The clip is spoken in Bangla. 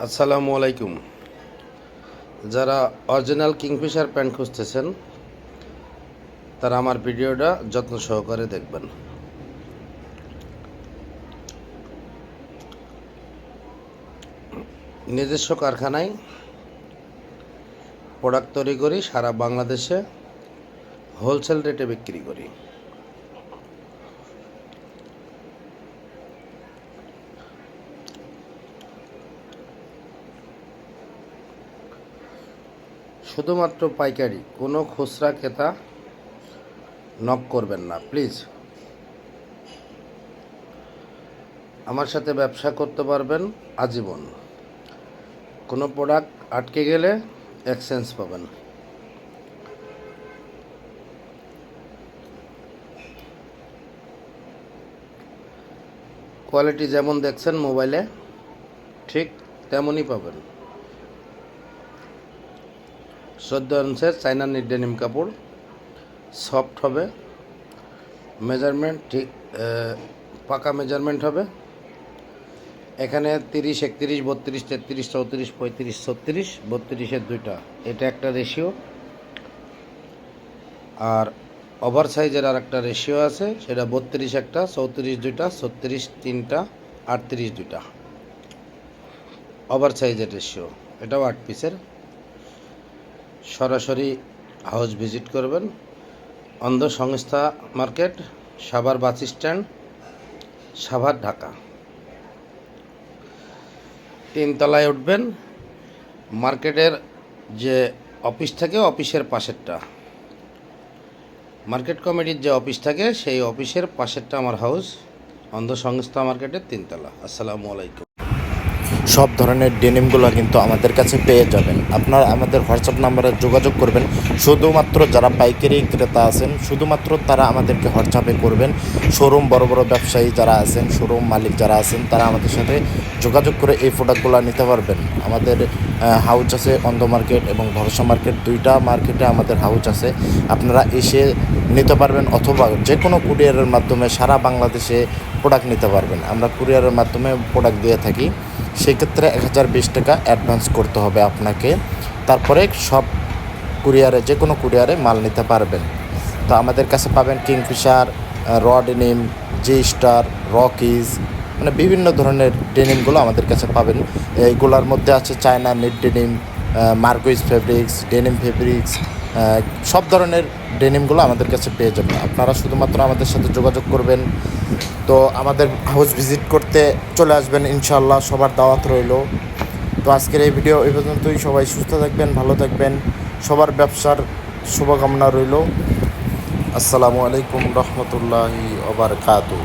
আসসালামু আলাইকুম। যারা অরিজিনাল কিংফিশার প্যান্ট খুঁজতেছেন, তারা আমার ভিডিওটা যত্ন সহকারে দেখবেন। নিজস্ব কারখানায় প্রোডাক্ট তৈরি করি, সারা বাংলাদেশে হোলসেল রেটে বিক্রি করি। শুধুমাত্র পাইকারি, কোনো খুচরা ক্রেতা নক করবেন না প্লিজ আমার সাথে ব্যবসা করতে পারবেন আজীবন। কোনো প্রোডাক্ট আটকে গেলে এক্সচেঞ্জ পাবেন। কোয়ালিটি যেমন দেখছেন মোবাইলে ঠিক তেমনই পাবেন। চোদ্দ ইঞ্চের চাইনা নিট ডেনিম কাপড় সফট হবে মেজারমেন্ট ঠিক পাকা মেজারমেন্ট হবে। এখানে তিরিশ, একত্রিশ, বত্রিশ, তেত্রিশ, চৌত্রিশ, পঁয়ত্রিশ, ছত্রিশ বত্রিশের দুইটা। এটা একটা রেশিও আর ওভার সাইজের আর একটা রেশিও আছে, সেটা বত্রিশ একটা, চৌত্রিশ দুইটা, ছত্রিশ তিনটা, আটত্রিশ দুইটা। ওভার সাইজের রেশিও এটাও আট পিসের সরাসরি হাউস ভিজিট করবেন। অন্ধ সংস্থা market, Savar bus stand, Savar Dhaka. তিনতলায় উঠবেন। মার্কেটের যে অফিস থাকে অফিসের পাশেরটা। মার্কেট কমিটির যে অফিস থাকে, সেই অফিসের পাশেরটা আমার হাউস অন্ধ সংস্থা মার্কেটের তিনতলা। আসসালামু আলাইকুম। সব ধরনের ডেনিমগুলো কিন্তু আমাদের কাছে পেয়ে যাবেন। আপনারা আমাদের হোয়াটসঅ্যাপ নাম্বারে যোগাযোগ করবেন। শুধুমাত্র যারা পাইকারি ক্রেতা আছেন, শুধুমাত্র তারা আমাদেরকে হোয়াটসঅ্যাপে করবেন। শোরুম বড় বড় ব্যবসায়ী যারা আছেন, শোরুম মালিক যারা আছেন, তারা আমাদের সাথে যোগাযোগ করে এই প্রোডাক্টগুলো নিতে পারবেন। আমাদের হাউস আছে অন্ধ মার্কেট এবং ভরসা মার্কেট দুইটা মার্কেটে আমাদের হাউস আছে। আপনারা এসে নিতে পারবেন অথবা যে কোনো কুরিয়ারের মাধ্যমে সারা বাংলাদেশে প্রোডাক্ট নিতে পারবেন। আমরা কুরিয়ারের মাধ্যমে প্রোডাক্ট দিয়ে থাকি। সেক্ষেত্রে এক হাজার বিশ টাকা অ্যাডভান্স করতে হবে আপনাকে। তারপরে সব কুরিয়ারে, যে কোনো কুরিয়ারে মাল নিতে পারবেন। তো আমাদের কাছে পাবেন কিংফিশার র ডেনিম জি স্টার রকিজ মানে বিভিন্ন ধরনের ডেনিমগুলো আমাদের কাছে পাবেন। এইগুলোর মধ্যে আছে China net denim marquise fabrics, denim fabrics সব ধরনের ডেনিমগুলো আমাদের কাছে পেয়ে যাবেন। আপনারা শুধুমাত্র আমাদের সাথে যোগাযোগ করবেন। তো আমাদের হাউস ভিজিট করতে চলে আসবেন ইনশাল্লাহ সবার দাওয়াত রইল। তো আজকের এই ভিডিও এই পর্যন্তই। সবাই সুস্থ থাকবেন, ভালো থাকবেন। সবার ব্যবসার শুভকামনা রইল। আসসালামু আলাইকুম রহমতুল্লাহি ওবরকাতু